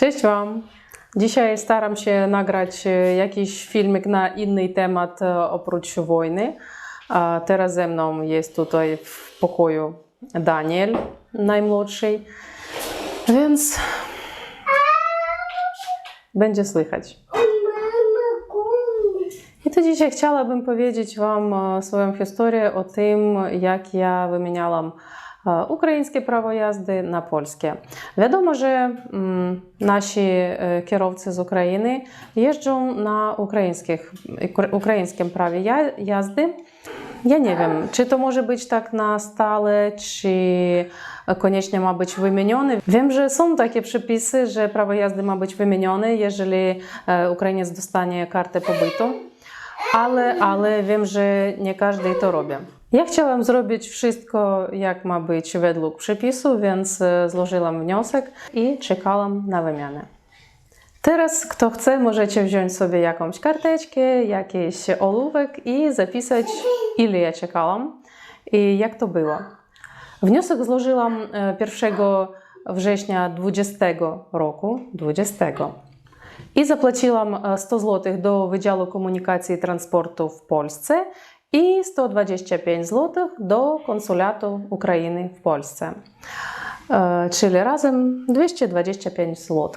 Cześć Wam! Dzisiaj staram się nagrać e, jakiś filmik na inny temat e, oprócz wojny. Teraz ze mną jest tutaj w pokoju Daniel, najmłodszy, więc będzie słychać. I to dzisiaj chciałabym powiedzieć Wam e, swoją historię o tym, jak ja wymieniałam ukraińskie prawo jazdy na polskie. Wiadomo, że mm, nasi e, kierowcy z Ukrainy jeżdżą na ukraińskich, ukra- ukraińskim prawie ja- jazdy. Ja nie wiem, czy to może być tak na stale, czy koniecznie ma być wymienione. Wiem, że są takie przepisy, że prawo jazdy ma być wymienione, jeżeli e, Ukrainiec dostanie kartę pobytu ale, ale wiem, że nie każdy to robi. Ja chciałam zrobić wszystko, jak ma być według przepisu, więc e, złożyłam wniosek i czekałam na wymianę. Teraz, kto chce, możecie wziąć sobie jakąś karteczkę, jakiś ołówek i zapisać, ile ja czekałam i jak to było. Wniosek złożyłam e, 1 września 20 roku, 20. I zapłaciłam e, 100 zł do Wydziału Komunikacji i Transportu w Polsce i 125 zł do Konsulatu Ukrainy w Polsce. E, Czyli razem 225 zł.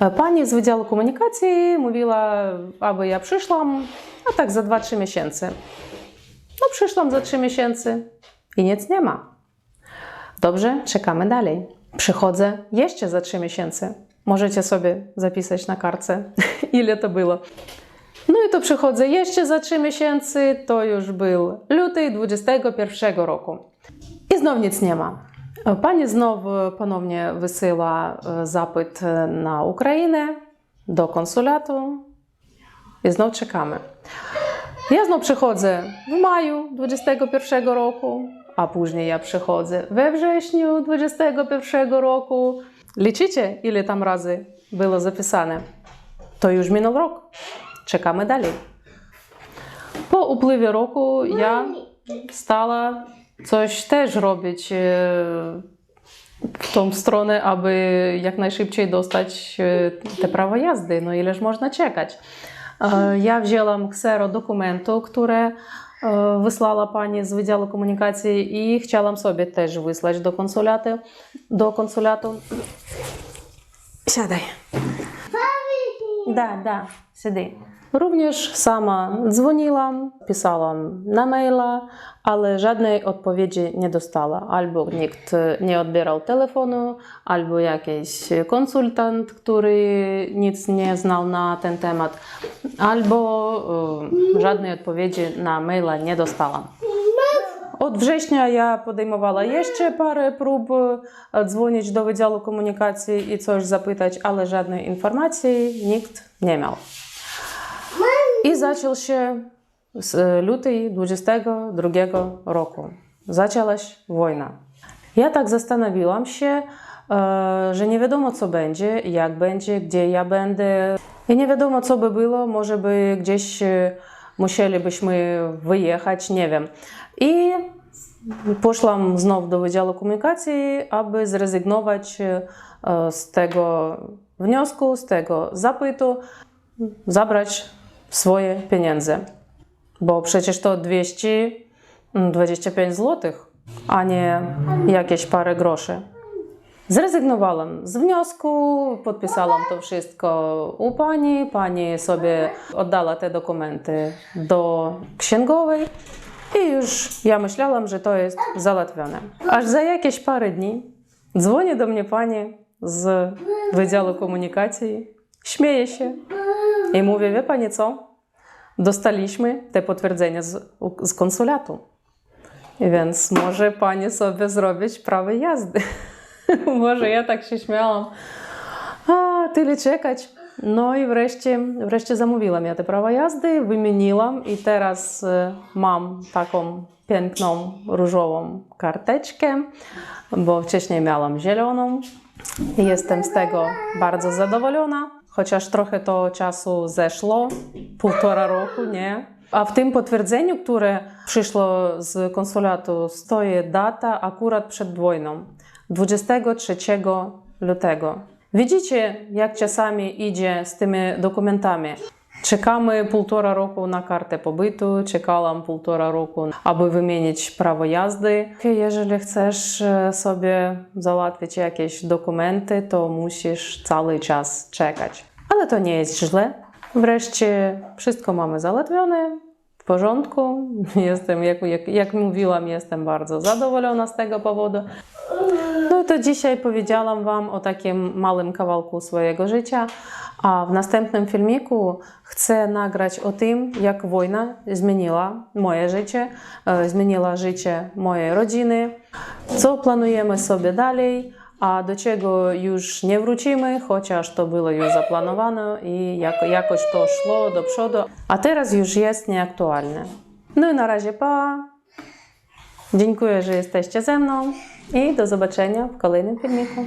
E, Pani z Wydziału Komunikacji mówiła, aby ja przyszłam, a tak za 2-3 miesiące. No przyszłam za 3 miesiące i nic nie ma. Dobrze, czekamy dalej. Przychodzę jeszcze za 3 miesiące. Możecie sobie zapisać na kartce, ile to było. I to przychodzę jeszcze za 3 miesiące, to już był luty 21 roku. I znów nic nie ma. Pani znów ponownie wysyła e, zapyt na Ukrainę, do konsulatu i znów czekamy. Ja znów przychodzę w maju 21 roku, a później ja przychodzę we wrześniu 21 roku. Liczycie, ile tam razy było zapisane? To już minął rok. Czekamy dalej. Po upływie roku ja stała coś też robić e, w tą stronę, aby jak najszybciej dostać e, te prawo jazdy. No ileż można czekać. E, Ja wzięłam ksero dokumentu, które e, wysłała pani z Wydziału Komunikacji i chciałam sobie też wysłać do konsulatu. Do konsulatu. Siadaj. Да, да, сиди. Również sama dzwoniłam, pisałam na maila, ale żadnej odpowiedzi nie dostała. Albo nikt nie odbierał telefonu, albo jakiś konsultant, który nic nie znał na ten temat, albo e, żadnej odpowiedzi na maila nie dostałam. Od września ja podejmowała jeszcze parę prób e, dzwonić do Wydziału Komunikacji i coś zapytać, ale żadnej informacji nikt nie miał. I zaczął się z e, luty 22 roku. Zaczęła się wojna. Ja tak zastanowiłam się, e, że nie wiadomo co będzie, jak będzie, gdzie ja będę. I nie wiadomo co by było, może by gdzieś musielibyśmy wyjechać, nie wiem. I poszłam znów do Wydziału Komunikacji, aby zrezygnować e, z tego wniosku, z tego zapytu, zabrać swoje pieniądze. Bo przecież to 225 zł, a nie jakieś parę groszy. Zrezygnowałam z wniosku, podpisałam to wszystko u pani. Pani sobie oddała te dokumenty do księgowej i już ja myślałam, że to jest załatwione. Aż za jakieś parę dni dzwoni do mnie pani z Wydziału Komunikacji, śmieje się i mówi, wie pani co, dostaliśmy te potwierdzenia z, z konsulatu. Więc może pani sobie zrobić prawo jazdy. może ja tak się śmiałam. A, tyle czekać. No i wreszcie, wreszcie zamówiłam ja te prawa jazdy, wymieniłam i teraz e, mam taką piękną różową karteczkę, bo wcześniej miałam zieloną. Jestem z tego bardzo zadowolona, chociaż trochę to czasu zeszło, półtora roku, nie? A w tym potwierdzeniu, które przyszło z konsulatu, stoi data akurat przed wojną, 23 lutego. Widzicie, jak czasami idzie z tymi dokumentami. Czekamy półtora roku na kartę pobytu, czekałam półtora roku, aby wymienić prawo jazdy. Jeżeli chcesz e, sobie załatwić jakieś dokumenty, to musisz cały czas czekać. Ale to nie jest źle. Wreszcie wszystko mamy załatwione, w porządku. Jestem, jak, jak, jak mówiłam, jestem bardzo zadowolona z tego powodu. No to dzisiaj powiedziałam Wam o takim małym kawałku swojego życia, a w następnym filmiku chcę nagrać o tym, jak wojna zmieniła moje życie, e, zmieniła życie mojej rodziny, co planujemy sobie dalej, a do czego już nie wrócimy, chociaż to było już zaplanowane i jako, jakoś to szło do przodu, a teraz już jest nieaktualne. No i na razie pa! Dziękuję, że jesteście ze mną i do zobaczenia w kolejnym filmiku.